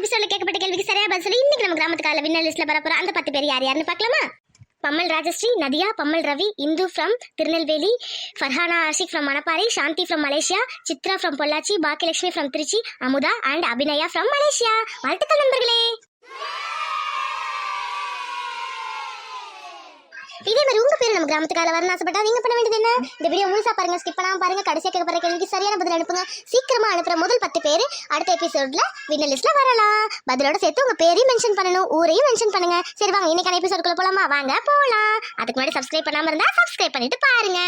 எபிசோட்ல கேட்கப்பட்ட கேள்விக்கு சரியா பதில் சொல்லி இன்னைக்கு நம்ம கிராமத்துக்கால வின்னர் லிஸ்ட்ல வர அந்த பத்து பேர் யார் யாருன்னு பார்க்கலாமா? Pammal Rajashree Nadhiya Pammal Ravi Indhu from Tirunelveli Farhana Ashik from Manapparai Shanthi from Malaysia Chitra from Pollachi Bhagyalakshmi from Trichy Amudha and Abhinaya from Malaysia. வாழ்த்துக்கள் நண்பர்களே! இதே மாதிரி உங்க பேர் நம்ம கிராமத்துக்கால வரணும் ஆசைப்பட்டா நீங்க பண்ண வேண்டியது என்ன? இந்த வீடியோ முழுசா பாருங்க ஸ்கிப் பண்ணாம பாருங்க கடைசியா கேட்க போற கேள்விக்கு சரியான பதில் அனுப்புங்க. சீக்கிரமா அனுப்புற முதல் பத்து பேர் அடுத்த எபிசோட்ல வின்னர் லிஸ்ட்ல வரலாம். பதிலோட சேர்த்து உங்க பேரையும் மென்ஷன் பண்ணணும் ஊரையும் மென்ஷன் பண்ணுங்க. சரி வாங்க இன்னைக்கான எபிசோடுக்குள்ள போலாமா? வாங்க போலாம். அதுக்கு முன்னாடி சப்ஸ்கிரைப் பண்ணாம இருந்தா சப்ஸ்கிரைப் பண்ணிட்டு பாருங்க.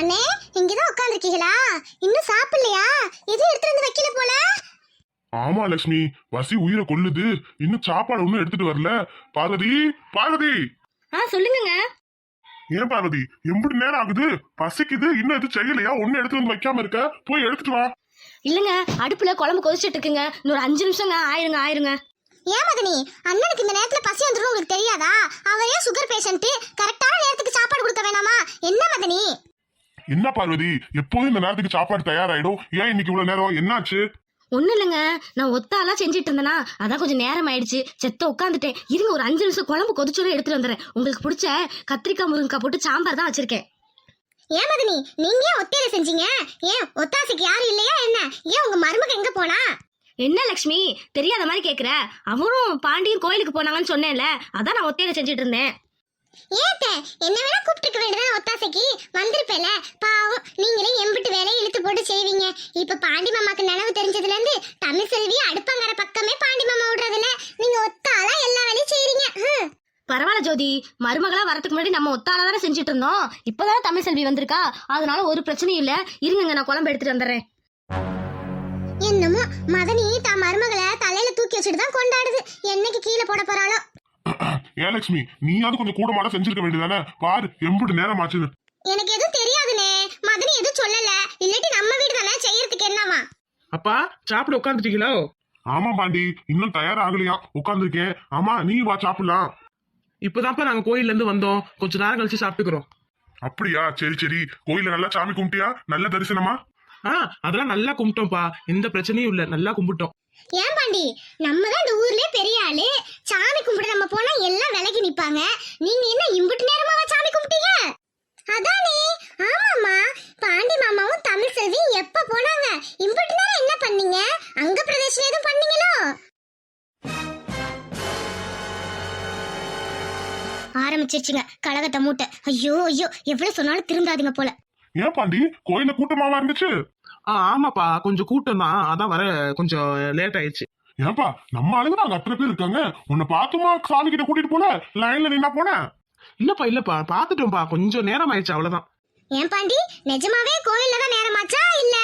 அண்ணே இங்கதான் உட்காந்துருக்கீங்களா இன்னும் சாப்பிடலையா? எதுவும் எடுத்துட்டு வந்து வைக்கல போல? ஆமா லட்சுமி பசி உயிரை கொல்லுது. இன்னும் சாப்பாடு ஒண்ணும் எடுத்துட்டு வரல. பார்வதி பார்வதி! ஆ சொல்லுங்கங்க. ஏன் பார்வதி? எம்புட்டு நேரம் ஆகுது. பசிக்குது. இன்னும் எதுவும் செய்யலையா? ஒண்ணு எடுத்து வந்து வைக்காம இருக்க. போய் எடுத்துட்டு வா. இல்லைங்க அடுப்புல குழம்பு கொதிச்சிட்டு இருக்குங்க இன்னொரு அஞ்சு நிமிஷங்க. ஆயிருங்க ஆயிருங்க. ஏன் மதனி அண்ணனுக்கு இந்த நேரத்துல பசி வந்துடும் உங்களுக்கு தெரியாதா? அவரே சுகர் பேஷண்ட் கரெக்டான நேரத்துக்கு சாப்பாடு கொடுக்க வேணாமா? என்ன மதனி என்ன பார்வதி? எப்போதும் இந்த நேரத்துக்கு சாப்பாடு தயாராயிடும். ஏன் இன்னைக்கு இவ்வளவு நேரம்? என்னாச்சு? ஒன்றும் இல்லைங்க. நான் ஒத்தாலாம் செஞ்சுட்டு இருந்தேனா அதான் கொஞ்சம் நேரம் ஆயிடுச்சு. செத்த உட்காந்துட்டேன் இருங்க ஒரு அஞ்சு நிமிஷம் குழம்பு கொதிச்சோட எடுத்துட்டு வந்துடுறேன். உங்களுக்கு பிடிச்ச கத்திரிக்காய் முருங்கக்காய் போட்டு சாம்பார் தான் வச்சிருக்கேன். ஏன் மதனி நீங்க ஏன் ஒத்தையில செஞ்சீங்க? ஏன் ஒத்தாசைக்கு யாரும் இல்லையா என்ன? ஏன் உங்க மருமக எங்க போனா? என்ன லக்ஷ்மி? தெரியாத மாதிரி கேக்குற. அவரும் பாண்டியும் கோயிலுக்கு போனாங்கன்னு சொன்னேன்ல. அதான் நான் ஒத்தையில செஞ்சுட்டு இருந்தேன். ஏத்த என்ன வேணா கூப்பிட்டுக்க வேண்டியதான் ஒத்தாசைக்கு. வந்திருப்பேல. பாவம் நீங்களே எம்பிட்டு வேலையை இழுத்து போட்டு செய்வீங்க. இப்ப பாண்டி மாமாக்கு நினைவு தெரிஞ்சதுல இருந்து தமிழ் செல்வி அடுப்பங்கர பக்கமே பாண்டி மாமா விடுறதுல நீங்க ஒத்தாளா எல்லா வேலையும் செய்றீங்க. பரவாயில்ல ஜோதி. மருமகளா வரதுக்கு முன்னாடி நம்ம ஒத்தால தானே செஞ்சுட்டு இருந்தோம். இப்பதானே தமிழ் செல்வி வந்திருக்கா. அதனால ஒரு பிரச்சனையும் இல்ல. இருங்கங்க நான் குழம்பு எடுத்துட்டு வந்துடுறேன். என்னமோ மதனி தான் மருமகளை தலையில தூக்கி வச்சுட்டு தான் கொண்டாடுது. என்னைக்கு கீழே போட போறாளோ? ஏன் லட்சுமி நீயாவது கொஞ்சம் கூட மாட செஞ்சிருக்க வேண்டியதானே? பாரு எம்புட்டு நேரம் ஆச்சுன்னு. எனக்கு எதுவும் தெரியாதுனே மதனி எதுவும் சொல்லல. இல்லாட்டி நம்ம வீடு தானே செய்யறதுக்கு என்னவா அப்பா சாப்பிட உட்காந்துட்டீங்களோ ஆமா பாண்டி இன்னும் தயாராகலையா? உட்காந்துருக்கேன் ஆமா நீ வா சாப்பிடலாம். இப்பதான்ப்பா நாங்க கோயில்ல இருந்து வந்தோம். கொஞ்ச நேரம் கழிச்சு சாப்பிட்டுக்கிறோம். அப்படியா? சரி சரி. கோயில நல்லா சாமி கும்பிட்டியா? நல்ல தரிசனமா? ஆ அதெல்லாம் நல்லா கும்பிட்டோம்ப்பா. எந்த பிரச்சனையும் இல்ல. நல்லா கும்பிட்டோம். ஏன் பாண்டி? நம்ம தான் இந்த ஊர்லயே பெரிய ஆளு. சாமி கும்பிட நம்ம போனா எல்லாம் விலகி நிப்பாங்க. நீங்க என்ன இம்புட்டு நேரமாவா சாமி கும்பிட்டீங்க? அதானே. ஆமாமா பாண்டி மாமாவும் தமிழ் செல்வியும் எப்ப போனாங்க? இம்புட்டு நேரம் என்ன பண்ணீங்க? அங்க பிரதேசம் எதுவும் பண்ணீங்களோ? ஆரம்பிச்சிருச்சுங்க. கழகத்தை மூட்டை. ஐயோ ஐயோ. எவ்வளவு சொன்னாலும் திருந்தாதீங்க போல. ஏன் பாண்டி? கோயில கூட்டமாவா இருந்துச்சு? ஆமாப்பா. கொஞ்சம் கூட்டம் தான். அதான் வர கொஞ்சம் லேட் ஆயிடுச்சு. ஏன்பா நம்ம ஆளுங்க நாங்க அத்தனை பேர் இருக்காங்க. உன்னை பார்த்துமா சாமி கிட்ட கூட்டிட்டு போல? லைன்ல நின்னா போன? இல்லப்பா இல்லப்பா. பாத்துட்டோம்ப்பா கொஞ்சம் நேரம் ஆயிடுச்சு அவ்வளவுதான். ஏன் பாண்டி? நிஜமாவே கோயில்ல தான் நேரமாச்சா இல்ல?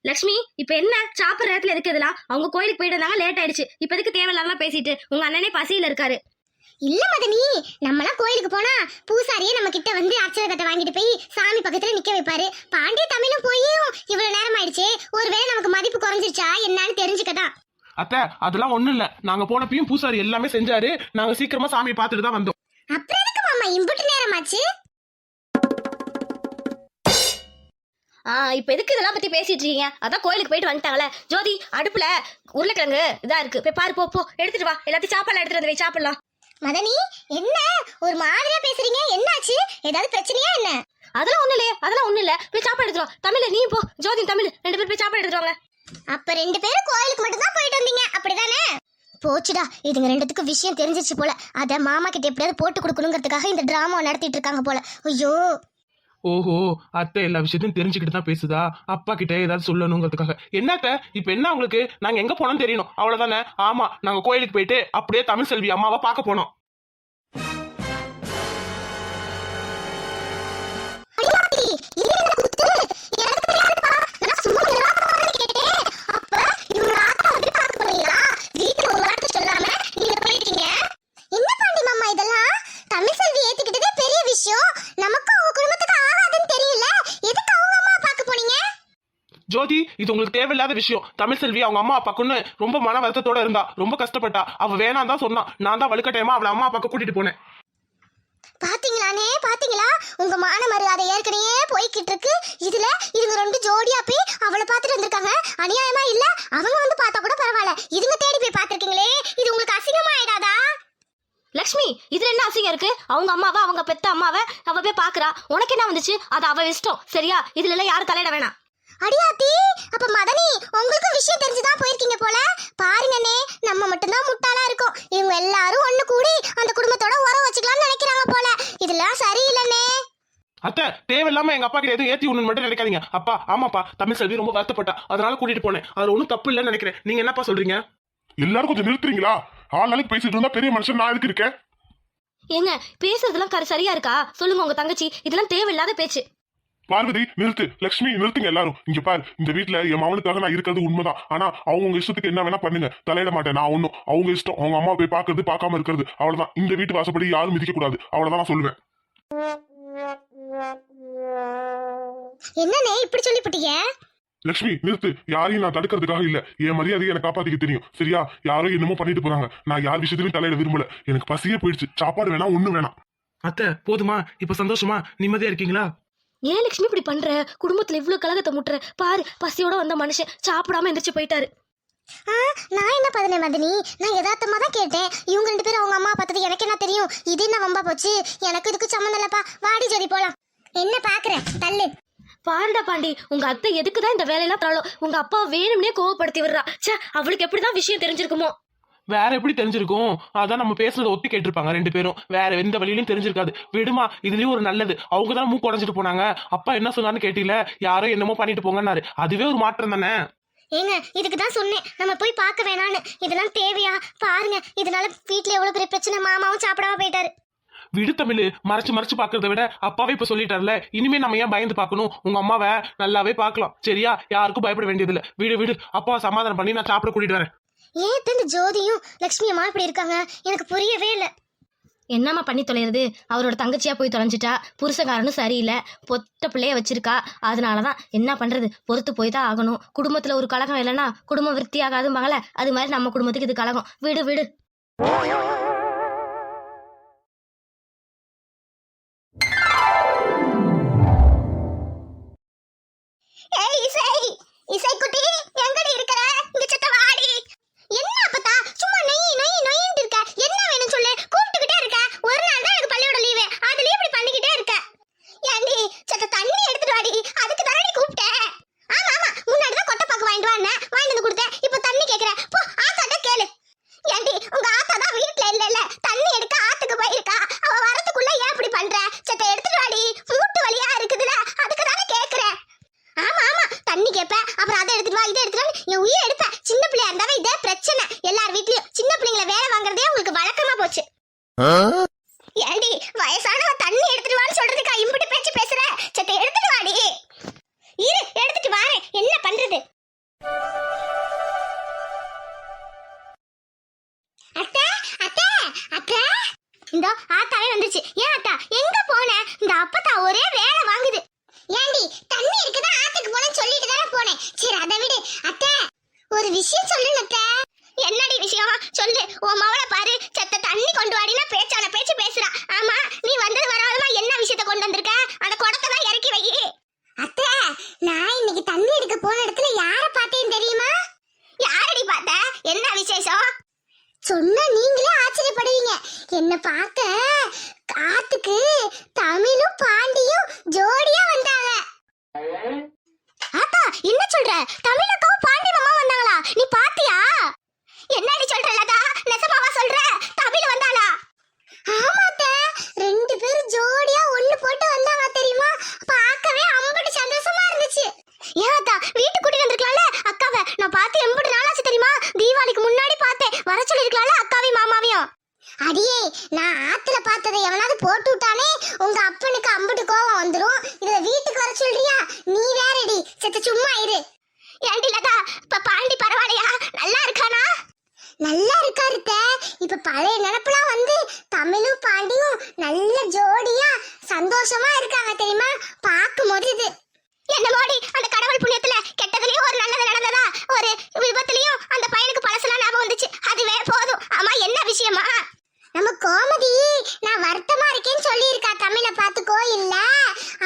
லக்ஷ்மி இப்ப என்ன? சாப்பிடுற நேரத்துல இருக்கிறதுலாம் அவங்க கோயிலுக்கு போயிட்டு இருந்தாங்க லேட் ஆயிடுச்சு. இப்ப எதுக்கு தேவையில்லாம பேசிட்டு? உங்க அண்ணனே பசியில இருக்காரு. இல்ல மதனி நம்மளாம் கோயிலுக்கு போனா பூசாரியே நம்ம கிட்ட வந்து கட்டை வாங்கிட்டு போய் சாமி பக்கத்துல நிக்க வைப்பாரு. பாண்டிய தமிழும் போயும் இவ்வளவு நேரம் ஆயிடுச்சு ஒருவேளை நமக்கு மதிப்பு குறைஞ்சிருச்சா என்னன்னு தெரிஞ்சுக்கதான். அத்தை அதெல்லாம் ஒண்ணும் இல்ல. நாங்க போனப்பையும் பூசாரி எல்லாமே செஞ்சாரு. நாங்க சீக்கிரமா சாமியை பார்த்துட்டு தான் வந்தோம். அப்புறம் எதுக்கு மாமா இம்புட்டு நேரமாச்சு? ஆ இப்ப எதுக்கு இதெல்லாம் பத்தி பேசிட்டு இருக்கீங்க? அதான் கோயிலுக்கு போயிட்டு வந்துட்டாங்களே. ஜோதி அடுப்புல உருளைக்கிழங்கு இதா இருக்கு. போய் பாரு போ போ. எடுத்துட்டு வா. எல்லாத்தையும் சாப்பாடு எடுத்துட்டு வந்து வை சாப்பிடலாம். மதனி என்ன? ஒரு மாதிரியா பேசுறீங்க? என்னாச்சு? ஏதாவது பிரச்சனையா என்ன? அதெல்லாம் ஒண்ணு இல்லையே அதெல்லாம் ஒண்ணு இல்ல. போய் சாப்பாடு எடுத்துட்டு வா. தமிழ் நீ போ. ஜோதி தமிழ். ரெண்டு பேரும் போய் சாப்பாடு எடுத்துட்டு வாங்க. அப்ப ரெண்டு பேரும் கோயிலுக்கு மட்டும் தான் போயிட்டு வந்தீங்க. அப்படிதானே? போச்சுடா. இதுங்க ரெண்டுத்துக்கும் விஷயம் தெரிஞ்சிருச்சு போல. அத மாமா கிட்ட எப்படியாவது போட்டு கொடுக்கணுங்கிறதுக்காக இந்த டிராமா நடத்திட்டு இருக்காங்க போல. ஐயோ. ஓஹோ அத்தை எல்லா விஷயத்தையும் தெரிஞ்சுக்கிட்டு தான் பேசுதா? அப்பா கிட்ட ஏதாவது சொல்லணுங்கிறதுக்காக. என்னத்த? இப்ப என்ன உங்களுக்கு? நாங்க எங்க போனோம் தெரியணும். அவ்வளவுதானே? ஆமா நாங்க கோயிலுக்கு போயிட்டு அப்படியே தமிழ் செல்வி அம்மாவை பார்க்க போனோம். ஜோதி இது உங்களுக்கு தேவையில்லாத விஷயம். தமிழ் செல்வி அவங்க அம்மா அப்பாக்குன்னு ரொம்ப மன வருத்தத்தோட இருந்தா ரொம்ப கஷ்டப்பட்டா. அவ வேணாம் தான் சொன்னா. நான் தான் வலுக்கட்டாயமா அவளை அம்மா அப்பாக்கு கூட்டிட்டு போனேன். பாத்தீங்களானே பாத்தீங்களா? உங்க மான மரியாதை ஏற்கனவே போய்கிட்டு இருக்கு இதுல இதுங்க ரெண்டு ஜோடியா போய் அவளை பார்த்துட்டு வந்திருக்காங்க. அநியாயமா இல்ல? அவங்க வந்து பார்த்தா கூட பரவாயில்ல. இதுங்க தேடி போய் பார்த்திருக்கீங்களே. இது உங்களுக்கு அசிங்கமா ஆயிடாதா? லக்ஷ்மி இதுல என்ன அசிங்கம் இருக்கு? அவங்க அம்மாவை அவங்க பெத்த அம்மாவை அவ போய் பாக்குறா உனக்கு என்ன வந்துச்சு? அது அவ இஷ்டம். சரியா? இதுல எல்லாம் யாரும் தலையிட வேணாம். அடியாத்தி அப்ப மதனி உங்களுக்கும் விஷயம் தெரிஞ்சுதான் போயிருக்கீங்க போல. பாருங்கண்ணே நம்ம மட்டும்தான் முட்டாளா இருக்கோம். இவங்க எல்லாரும் ஒண்ணு கூடி அந்த குடும்பத்தோட உறவு வச்சுக்கலாம்னு நினைக்கிறாங்க போல. இதெல்லாம் சரியில்லைண்ணே அத்தை தேவையில்லாம எங்க அப்பா கிட்ட எதுவும் ஏத்தி விடணும்னு மட்டும் நினைக்காதீங்க. அப்பா ஆமாப்பா தமிழ் செல்வி ரொம்ப வருத்தப்பட்டா. அதனால கூட்டிட்டு போனேன். அது ஒன்றும் தப்பு இல்லைன்னு நினைக்கிறேன். நீங்க என்னப்பா சொல்றீங்க? எல்லாரும் கொஞ்சம் நிறுத்துறீங்களா? ஆள் நாளைக்கு பேசிட்டு இருந்தா பெரிய மனுஷன் நான் எதுக்கு இருக்கேன்? ஏங்க பேசுறதெல்லாம் கர சரியா இருக்கா? சொல்லுங்க உங்க தங்கச்சி. இதெல்லாம் தேவையில்லாத பேச்சு. பார்வதி நிறுத்து. லக்ஷ்மி நிறுத்துங்க எல்லாரும். இங்க பாரு இந்த வீட்ல என் மகனுக்காக நான் இருக்கிறது உண்மைதான். ஆனா அவங்க உங்க இஷ்டத்துக்கு என்ன வேணா பண்ணுங்க. தலையிட மாட்டேன் நான் ஒண்ணும். அவங்க இஷ்டம் அவங்க அம்மா போய் பாக்குறது பார்க்காம இருக்கிறது. அவ்வளவுதான். இந்த வீட்டு வாசப்படி யாரும் மிதிக்க கூடாது அவ்வளவுதான் நான் சொல்லுவேன். என்னண்ணே இப்படி சொல்லிவிட்டீங்க லக்ஷ்மி நிறுத்து. யாரையும் நான் தடுக்கிறதுக்காக இல்ல. என் மரியாதையை எனக்கு காப்பாத்திக்க தெரியும். சரியா? யாரோ என்னமோ பண்ணிட்டு போறாங்க. நான் யார் விஷயத்திலையும் தலையிட விரும்பல. எனக்கு பசியே போயிடுச்சு. சாப்பாடு வேணாம் ஒண்ணு வேணாம். அத்தை போதுமா? இப்ப சந்தோஷமா? நிம்மதியா இருக்கீங்களா? ஏன் லக்ஷ்மி இப்படி பண்ற? குடும்பத்துல இவ்ளோ கலகத்தை முட்டுற? பாரு பசியோட வந்த மனுஷன் சாப்பிடாம எந்திரிச்சு போயிட்டாரு. ஆ, நான் என்ன பதினே மதனி? நான் யதார்த்தமா தான் கேட்டேன். இவங்க ரெண்டு பேரும் அவங்க அம்மா பார்த்தது எனக்கு என்ன தெரியும்? இது என்ன வம்பா போச்சு? எனக்கு இதுக்கு சம்மந்தம் இல்லப்பா. வாடி ஜோதி போலாம். என்ன பாக்குறேன் தள்ளு. பாருடா பாண்டி உங்க அத்தை எதுக்குதான் இந்த வேலையெல்லாம் தரலோ உங்க அப்பா வேணும்னே கோவப்படுத்தி விடுறா. ச்சே அவளுக்கு எப்படிதான் விஷயம் தெரிஞ்சிருக்குமோ? வேற எப்படி தெரிஞ்சிருக்கும்? அதான் நம்ம பேசுறத ஒத்தி கேட்டிருப்பாங்க ரெண்டு பேரும். வேற எந்த வழியிலும் தெரிஞ்சிருக்காது. விடுமா இதுலயும் ஒரு நல்லது. அவங்க தான் மூக்கு உடஞ்சிட்டு போனாங்க. அப்பா என்ன சொன்னான்னு கேட்டீல? யாரோ என்னமோ பண்ணிட்டு போங்கன்னாரு. அதுவே ஒரு மாற்றம் தானே? ஏங்க இதுக்கு தான் சொன்னேன். நம்ம போய் பார்க்க வேணான்னு. இதெல்லாம் தேவையா? பாருங்க இதனால வீட்ல எவ்வளவு பெரிய பிரச்சனை? மாமாவும் சாப்பிடாம போயிட்டாரு. விடு தமிழ். மறைச்சு மறைச்சு பாக்குறத விட அப்பாவே இப்ப சொல்லிட்டார்ல. இனிமே நம்ம ஏன் பயந்து பார்க்கணும்? உங்க அம்மாவை நல்லாவே பார்க்கலாம். சரியா? யாருக்கும் பயப்பட வேண்டியதில்ல. விடு விடு. அப்பா சமாதானம் பண்ணி நான் சாப்பிட கூட்டிட்டு வரேன். ஏன் இந்த ஜோதியும் லக்ஷ்மி அம்மா இப்படி இருக்காங்க? எனக்கு புரியவே இல்லை. என்னம்மா பண்ணி தொலைகிறது அவரோட தங்கச்சியாக போய் தொலைஞ்சிட்டா? புருஷகாரனும் சரியில்லை. பொத்த பிள்ளைய வச்சிருக்கா. அதனாலதான் என்ன பண்ணுறது பொறுத்து போய் தான் ஆகணும். குடும்பத்தில் ஒரு கலகம் இல்லைன்னா குடும்பம் விருத்தி ஆகாது அது மாதிரி நம்ம குடும்பத்துக்கு இது கலகம். விடு விடு. வந்துருச்சு எங்க போன? இந்த அப்பத்தா ஒரே வேலை வாங்குது. ஏண்டி தண்ணி இருக்குதா? ஆத்துக்கு போன சொல்லிட்டு தானே போனேன். சரி அதை விடு. அத்தை ஒரு விஷயம் சொல்லுங்க அத்தை. என்னடி விஷயம்? சொல்லு. உன் மவளை பாரு செத்த தண்ணி கொண்டு வாடினா பேச்சான பேச்சு பேசுறா ஆமா நீ வந்தது வராதமா என்ன விஷயத்த கொண்டு வந்திருக்க அந்த குடத்தை தான் இறக்கி வை அத்தை நான் இன்னைக்கு தண்ணி எடுக்க போன இடத்துல யார பார்த்தேன் தெரியுமா யாரடி பார்த்த என்ன விசேஷம் சொன்னா நீங்களே ஆச்சரியப்படுவீங்க என்ன பார்க்க காத்துக்கு தமிழும் பாண்டியும் ஜோடியா வந்தாங்க ஆத்தா என்ன தமிழுக்கும் பாண்டி மாமா வந்தாங்களா? நீ பாத்தியா? என்னடி சொல்ற லதா? நெசமாவா சொல்ற? தமிழ் வந்தாளா? ஆமாத்த. ரெண்டு பேரும் ஜோடியா ஒண்ணு போட்டு வந்தாங்க தெரியுமா? பார்க்கவே அம்பட்டு சந்தோஷமா இருந்துச்சு. ஏத்தா வீட்டுக்கு கூட்டி வந்திருக்கலாம்ல? அக்காவை. நான் பார்த்து எம்பட்டு நாளாச்சு தெரியுமா? தீபாவளிக்கு முன்னாடி பார்த்தேன். வர சொல்லிருக்கலாம்ல அக்காவையும் மாமாவையும்? அடியே நான் ஆத்துல பார்த்ததை எவனாவது போட்டு விட்டானே? உங்க அப்பனுக்கு அம்புட்டு கோவம் வந்துடும் இதுல வீட்டுக்கு வர சொல்றியா? நீ வேறடி. செத்த சும்மா இரு. பழைய நினப்புலாம் வந்து தமிழும் பாண்டியும் நல்ல ஜோடியா சந்தோஷமா இருக்காங்க தெரியுமா? பார்க்கும் போது இது. என்ன மோடி அந்த கடவுள் புண்ணியத்துல கெட்டதுலயும் ஒரு நல்லது நடந்ததா? ஒரு விபத்துலயும் அந்த பையனுக்கு பழசெல்லாம் ஞாபகம் வந்துச்சு. அதுவே போதும். ஆமா என்ன விஷயமா? நம்ம கோமதி நான் வருத்தமா இருக்கேன்னு சொல்லியிருக்கா தமிழ பார்த்துக்கோ இல்ல?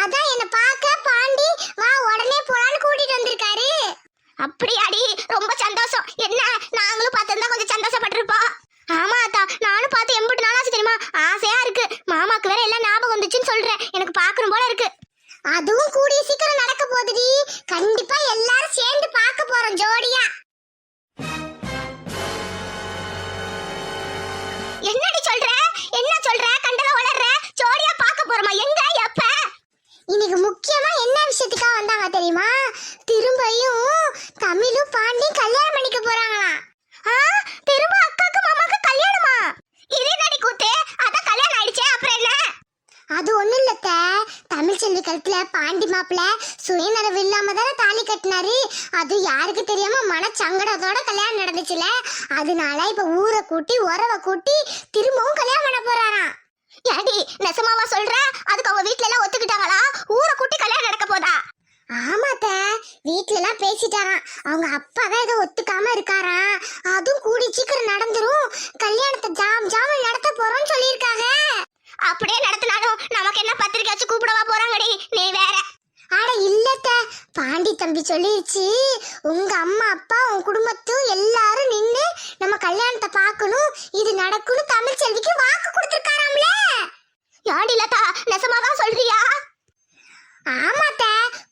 அதான் என்ன பார்க்க பாண்டி வா உடனே போலான்னு கூட்டிட்டு வந்திருக்காரு. அப்படியாடி ரொம்ப சந்தோஷம். என்ன நாங்களும் பார்த்துருந்தா கொஞ்சம் சந்தோஷப்பட்டிருப்போம். ஆமா அத்தா. நானும் பார்த்து எம்பிட்டு நாளாச்சு தெரியுமா? ஆசையா இருக்கு. மாமாக்கு வேற எல்லாம் ஞாபகம் வந்துச்சுன்னு சொல்றேன். எனக்கு பார்க்கணும் போல இருக்கு. அதுவும் கூடிய சீக்கிரம் நடக்க போகுதுடி. கண்டிப்பா எல்லாரும் சேர்ந்து பார்க்க போறோம் ஜோடியா. என்னடி சொல்ற? என்ன சொல்ற? கண்டல வளர்ற ஜோடியா பார்க்க போறோமா? எங்க? எப்ப? இன்னைக்கு முக்கியமா என்ன விஷயத்துக்காக வந்தாங்க தெரியுமா? திரும்பியும் தமிழும் பாண்டியும் கல்யாணம் பண்ணிக்க போறாங்களாம் ஆ திரும்ப அக்காக்கு மாமாக்கு கல்யாணமா இது என்னடி கூத்து அதான் கல்யாணம் ஆயிடுச்சே அப்புறம் என்ன அது ஒண்ணும் இல்லத்த தமிழ் செல்வி கழுத்துல பாண்டி மாப்பிள்ள சுயநலவு இல்லாம தானே தாலி கட்டினாரு? அது யாருக்கு தெரியாம மனச்சங்கடத்தோட கல்யாணம் நடந்துச்சுல? அதனால இப்ப ஊரை கூட்டி உறவை கூட்டி திரும்பவும் கல்யாணம் பண்ண போறாராம். ஏடி நெசமாவா சொல்ற? அதுக்கு அவங்க வீட்ல எல்லாம் ஒத்துக்கிட்டாங்களா? ஊரை கூட்டி கல்யாணம் நடக்க போதா? ஆமாத்த வீட்ல எல்லாம் பேசிட்டாராம். அவங்க அப்பா தான் ஒத்துக்காம இருக்காராம். அதுவும் கூடி சீக்கிரம் நடந்துரும் கல்யாணத்தை ஜாம் ஜாம் நடத்த போறோம்னு சொல்லியிருக்காங்க அப்படியே நடத்தினாலும் நமக்கு என்ன பத்திரிக்கை வச்சு கூப்பிடவா போறாங்கடி நீ வேற அட இல்லத்த சொல்லிடுச்சு உங்க அம்மா அப்பா உன் குடும்பத்தும் எல்லாரும் நின்று நம்ம கல்யாணத்தை பார்க்கணும். இது நடக்கும்னு தமிழ் செல்விக்கு வாக்கு கொடுத்துருக்காராம்ல. யாடி லதா நெசமாதான் சொல்றியா? ஆமாத்த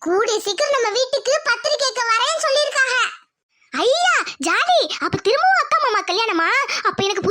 கூடிய சீக்கிரம் நம்ம வீட்டுக்கு பத்திரிக்கைக்கு வரேன்னு சொல்லியிருக்காங்க. ஐயா ஜாலி அப்ப திரும்பவும் அக்கா மாமா கல்யாணமா? அப்ப எனக்கு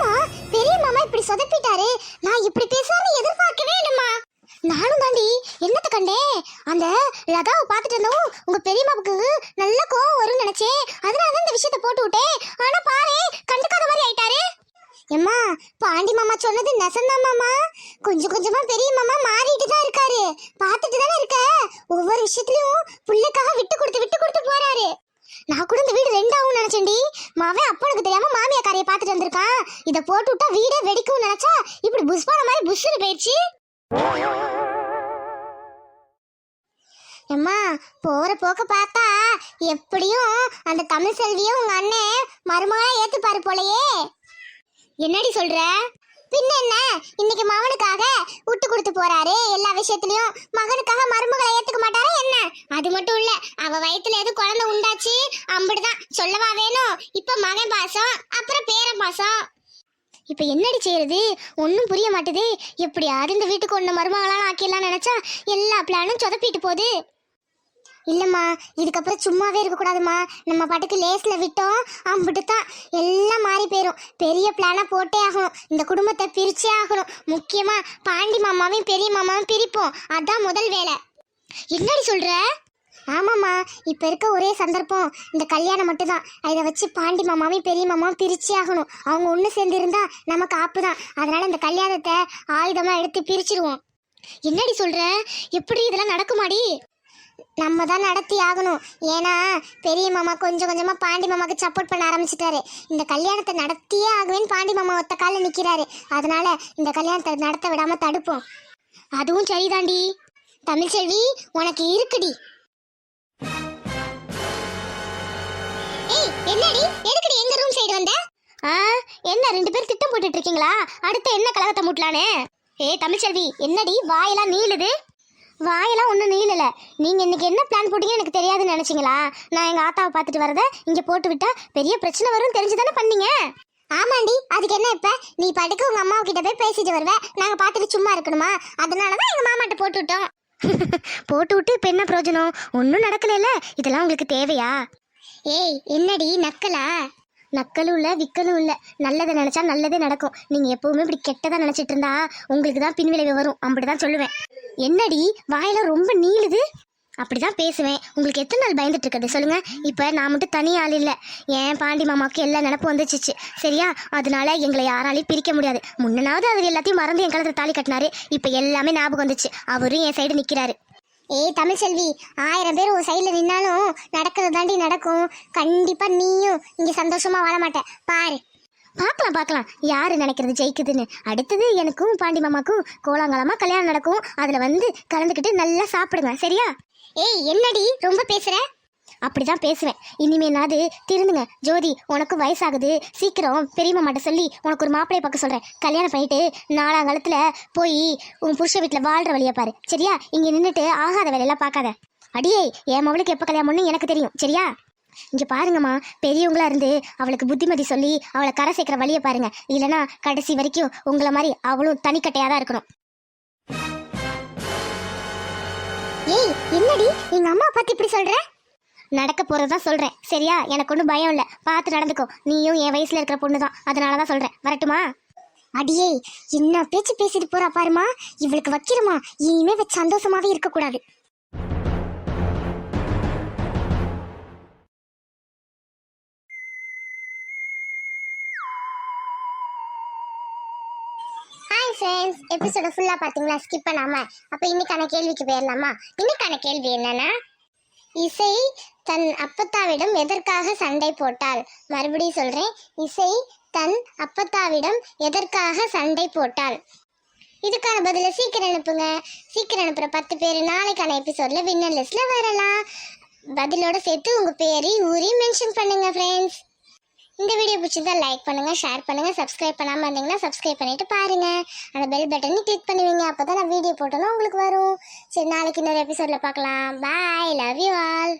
என்னம்மா பெரிய மாமா இப்படி சொதப்பிட்டாரு. நான் இப்படி பேசாம எதிர்பார்க்கவே இல்லம்மா. நானும் தாண்டி என்னத்த கண்டே அந்த லதாவை பார்த்துட்டு இருந்தவும் உங்க பெரியம்மாவுக்கு நல்ல கோவம் வரும்னு நினைச்சேன். அதனால தான் இந்த விஷயத்த போட்டு விட்டேன். ஆனா பாரு கண்டுக்காத மாதிரி ஆயிட்டாரு. எம்மா பாண்டி மாமா சொன்னது நெசந்தான் மாமா. கொஞ்சம் கொஞ்சமா பெரிய மாமா மாறிட்டு தான் இருக்காரு. பார்த்துட்டு தானே இருக்க. ஒவ்வொரு விஷயத்துலயும் புள்ளைக்காக விட்டு கொடுத்து விட்டு கொடுத்து போறாரு. நான் கூட இந்த வீடு ரெண்டாவும் நினைச்சேன்டி. மாவே அப்பனுக்கு தெரியாம மாமியா காரையை பார்த்துட்டு வந்திருக்கான். இதை போட்டு விட்டா வீடே வெடிக்கும் நினைச்சா இப்படி புஷ்பான மாதிரி புஷ்ஷில் போயிடுச்சு அம்மா போற போக்க பார்த்தா எப்படியும் அந்த தமிழ் செல்வியும் உங்க அண்ணன் மருமகளா ஏத்துப்பாரு போலயே. என்னடி சொல்ற? பின்ன என்ன? இன்னைக்கு மகனுக்காக விட்டு கொடுத்து போறாரு. எல்லா விஷயத்திலயும் மகனுக்காக மருமகளை ஏத்துக்க மாட்டாரா என்ன? அது மட்டும் இல்ல அவ வயித்துல எது குழந்தை உண்டா அம்பிடுதான் சொல்லவா வேணும் இப்ப மகன் பாசம் அப்புறம் பேர பாசம். இப்ப என்னடி செய்யறது ஒன்றும் புரிய மாட்டுது. எப்படியாவது இந்த வீட்டுக்கு ஒன்று மருமகளான ஆக்கிடலாம் நினைச்சா எல்லா பிளானும் சொதப்பிட்டு போகுது. இல்லைம்மா இதுக்கப்புறம் சும்மாவே இருக்கக்கூடாதும்மா. நம்ம பாட்டுக்கு லேஸில் விட்டோம் அம்பிட்டு தான் எல்லாம் மாறி போயிடும் பெரிய பிளானாக போட்டே ஆகணும். இந்த குடும்பத்தை பிரிச்சே ஆகணும். முக்கியமாக பாண்டி மாமாவையும் பெரிய மாமாவும் பிரிப்போம். அதான் முதல் வேலை. என்னடி சொல்கிற ஆமாம்மா இப்போ இருக்க ஒரே சந்தர்ப்பம். இந்த கல்யாணம் மட்டும்தான். இதை வச்சு பாண்டி மாமாவும் பெரிய மாமாவும் பிரிச்சு ஆகணும். அவங்க ஒன்று சேர்ந்துருந்தா நமக்கு ஆப்பு தான் அதனால் இந்த கல்யாணத்தை ஆயுதமாக எடுத்து பிரிச்சிருவோம். என்னடி சொல்கிற எப்படி இதெல்லாம் நடக்குமாடி? நம்ம தான் நடத்தி ஆகணும். ஏன்னா பெரிய மாமா கொஞ்சம் கொஞ்சமாக பாண்டி மாமாக்கு சப்போர்ட் பண்ண ஆரம்பிச்சிட்டாரு. இந்த கல்யாணத்தை நடத்தியே ஆகுவேன்னு பாண்டி மாமா ஒத்த காலில் நிற்கிறாரு அதனால இந்த கல்யாணத்தை நடத்த விடாமல் தடுப்போம். அதுவும் சரிதாண்டி. தமிழ்ச்செல்வி உனக்கு இருக்குடி. என்னடி? எதுக்குடி எங்க ரூம் சைடு வந்த? ஆ என்ன ரெண்டு பேரும் திட்டம் போட்டுட்டு இருக்கீங்களா அடுத்து என்ன கலகத்தை மூட்டலானே ஏய் தமிழ்ச்செல்வி என்னடி? வாயெல்லாம் நீளுது? வாயெல்லாம் ஒன்றும் நீளல. நீங்கள் இன்னைக்கு என்ன பிளான் போட்டீங்க எனக்கு தெரியாதுன்னு நினச்சிங்களா? நான் எங்கள் ஆத்தாவை பார்த்துட்டு வரத இங்கே போட்டு விட்டா பெரிய பிரச்சனை வரும் தெரிஞ்சு தானே பண்ணீங்க? ஆமாண்டி அதுக்கு என்ன இப்போ? நீ பாட்டுக்கு உங்கள் அம்மா கிட்ட போய் பேசிட்டு வருவ. நாங்கள் பார்த்துட்டு சும்மா இருக்கணுமா? அதனால தான் எங்கள் மாமாட்ட போட்டு விட்டோம். போட்டு விட்டு இப்போ என்ன பிரயோஜனம்? ஒன்றும் நடக்கலைல்ல. இதெல்லாம் உங்களுக்கு தேவையா? ஏய் என்னடி நக்கலா? நக்கலும் இல்லை விக்கலும் இல்லை. நல்லதை நினச்சா நல்லதே நடக்கும். நீங்கள் எப்போவுமே இப்படி கெட்டதாக நினச்சிட்டு இருந்தா உங்களுக்கு தான் பின்விளைவு வரும். அப்படி தான் சொல்லுவேன். என்னடி வாயெல்லாம் ரொம்ப நீளுது? அப்படி தான் பேசுவேன். உங்களுக்கு எத்தனை நாள் பயந்துட்டு இருக்கிறது சொல்லுங்கள் இப்போ நான் மட்டும் தனி ஆள் இல்லை. என் பாண்டி மாமாவுக்கு எல்லா நினப்பு வந்துச்சு சரியா? அதனால எங்களை யாராலையும் பிரிக்க முடியாது. முன்னனாவது அவர் எல்லாத்தையும் மறந்து என் கழுத்துல தாலி கட்டினாரு. இப்போ எல்லாமே ஞாபகம் வந்துச்சு. அவரும் என் சைடு நிற்கிறாரு ஏய் தமிழ் செல்வி ஆயிரம் பேர் உன் சைடில் நின்னாலும் நடக்கிறது தாண்டி நடக்கும். கண்டிப்பாக நீயும் இங்கே சந்தோஷமாக வாழ மாட்டேன் பாரு. பார்க்கலாம் பார்க்கலாம். யார் நினைக்கிறது ஜெயிக்குதுன்னு? அடுத்தது எனக்கும் பாண்டி மாமாக்கும் கோலாங்கலமாக கல்யாணம் நடக்கும். அதில் வந்து கலந்துக்கிட்டு நல்லா சாப்பிடுங்க. சரியா? ஏய் என்னடி ரொம்ப அப்படி அப்படிதான் பேசுவேன். இனிமேலாவது திருந்துங்க. ஜோதி உனக்கு வயசாகுது. சீக்கிரம் பெரியம்மா மாட்ட சொல்லி உனக்கு ஒரு மாப்பிளைய பார்க்க சொல்கிறேன் கல்யாணம் பண்ணிட்டு நாலாங்காலத்துல போய் உன் புருஷ வீட்டில் வாழ்கிற வழியை பாரு. சரியா? இங்கே நின்றுட்டு ஆகாத வேலையெல்லாம் பார்க்காத. அடியே என் மவளுக்கு எப்போ கல்யாணம் பண்ணு எனக்கு தெரியும். சரியா? இங்கே பாருங்கம்மா. பெரியவங்களா இருந்து அவளுக்கு புத்திமதி சொல்லி அவளை கரை சேர்க்குற வழியை பாருங்க. இல்லைனா கடைசி வரைக்கும் உங்களை மாதிரி அவளும் தனிக்கட்டையாக தான் இருக்கணும். ஏய் என்னடி? எங்க அம்மா பத்தி இப்படி சொல்ற? நடக்க போறதுதான் சொல்றேன். சரியா? எனக்கு ஒன்றும் பயம் இல்லை. பார்த்து நடந்துக்கோ. நீயும் என் வயசுல இருக்கிற பொண்ணு தான் அதனால தான் சொல்றேன். வரட்டுமா? அடியே என்ன பேச்சு பேசிட்டு போறா பாருமா. இவளுக்கு வைக்கிறமா. இனிமே வச்சு சந்தோஷமாவே இருக்கக்கூடாது. ஹாய் ஃப்ரெண்ட்ஸ் எபிசோட ஃபுல்லாக பார்த்தீங்களா? ஸ்கிப் பண்ணாமல் அப்போ இன்னைக்கான கேள்விக்கு போயிடலாமா? இன்னைக்கான கேள்வி என்னன்னா இசை தன் அப்பத்தாவிடம் எதற்காக சண்டை போட்டாள்? மறுபடியும் சொல்றேன். இசை தன் அப்பத்தாவிடம் எதற்காக சண்டை போட்டாள்? இதுக்கான பதில சீக்கிரம் அனுப்புங்க. சீக்கிரம் அனுப்புற பத்து பேர் நாளைக்கான எபிசோட்ல வின்னர் லிஸ்ட்ல வரலாம். பதிலோட சேர்த்து உங்க பேரையும் ஊரையும் மென்ஷன் பண்ணுங்க ஃப்ரெண்ட்ஸ் இந்த வீடியோ பிடிச்சிருந்தா லைக் பண்ணுங்க ஷேர் பண்ணுங்க சப்ஸ்கிரைப் பண்ணாம இருந்தீங்கன்னா சப்ஸ்கிரைப் பண்ணிட்டு பாருங்க. அந்த பெல் பட்டனையும் கிளிக் பண்ணுவீங்க அப்பதான் நான் வீடியோ போட்டோன்னா உங்களுக்கு வரும். சரி நாளைக்கு இன்னொரு எபிசோட்ல பார்க்கலாம். Bye love you all